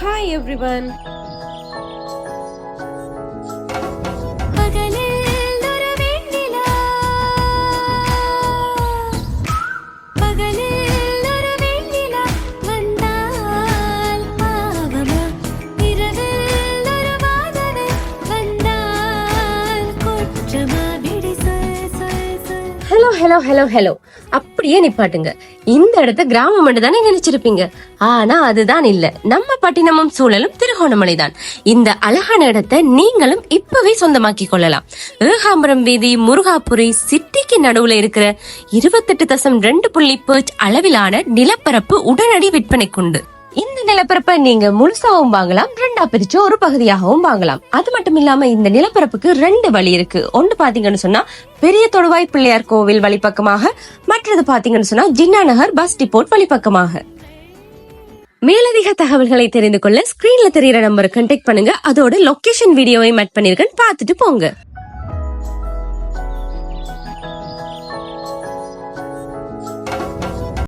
Hi everyone. Hello hello hello அப்படியே நிப்பாட்டுங்க. இந்த இடத்த கிராமம் மட்டும் தானே நினைச்சிருப்பீங்க. ஆனா அதுதான் இல்ல. நம்ம பட்டினமும் சூழலும் திருகோணமலை தான் இந்த அழகான இடத்தை நீங்களும் இப்பவே சொந்தமாக்கி கொள்ளலாம். ஏகாம்பரம் வீதி முருகாபுரி சிட்டிக்கு நடுவுல இருக்கிற இருபத்தெட்டு தசம் ரெண்டு புள்ளி பேர்ச் அளவிலான நிலப்பரப்பு உடனடி விற்பனைக்குண்டு இந்த நிலப்பரப்பை நீங்க முழுசாவும் வாங்கலாம். இரண்டா பிரிச்சு ஒரு பகுதியாகவும் வாங்கலாம். அது மட்டும் இல்லாம இந்த நிலப்பரப்புக்கு ரெண்டு வழி இருக்கு. ஒன்று பாத்தீங்கன்னு சொன்னா பெரிய தொடுவாய் பிள்ளையார் கோவில் வழிப்பக்கமாக மற்றது பாத்தீங்கன்னு சொன்னா ஜின்னா நகர் பஸ் டிப்போட் வழிப்பக்கமாக. மேலதிக தகவல்களை தெரிந்து கொள்ள ஸ்கிரீன்ல தெரியிற நம்பரை கண்டெக்ட் பண்ணுங்க. அதோட லொகேஷன் வீடியோவை மேட் பண்ணிருக்கேன். பார்த்துட்டு போங்க.